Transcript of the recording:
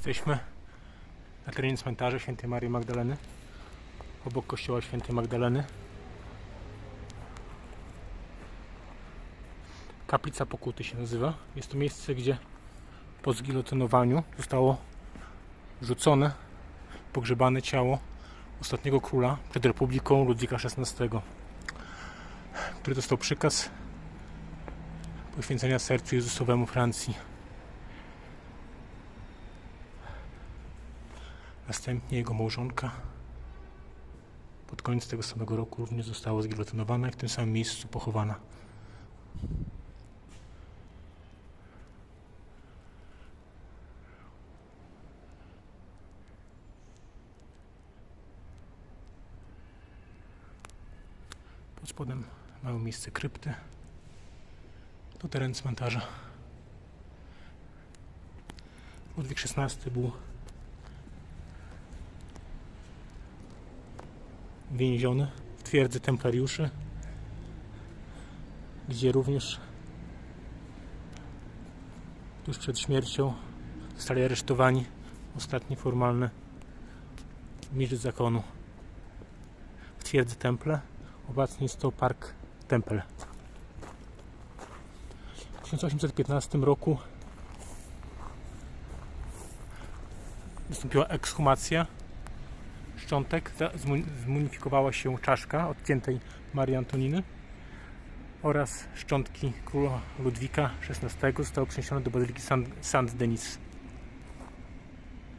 Jesteśmy na terenie cmentarza Świętej Marii Magdaleny, obok kościoła Świętej Magdaleny. Kaplica Pokuty się nazywa. Jest to miejsce, gdzie po zgilotynowaniu zostało rzucone, pogrzebane ciało ostatniego króla przed Republiką Ludwika XVI, który dostał przykaz poświęcenia sercu Jezusowemu Francji. Następnie jego małżonka pod koniec tego samego roku również została zgilotynowana i w tym samym miejscu pochowana. Pod spodem mają miejsce krypty. To teren cmentarza. Ludwik XVI był więziony w twierdzy templariuszy, gdzie również tuż przed śmiercią zostali aresztowani ostatni formalny mistrz zakonu w twierdzy Temple. Obecnie jest to park Temple. W 1815 roku nastąpiła ekshumacja szczątek za- zmu- zmunifikowała się czaszka odciętej Marii Antoniny oraz szczątki króla Ludwika XVI zostały przeniesione do bazyliki Saint- Saint-Denis.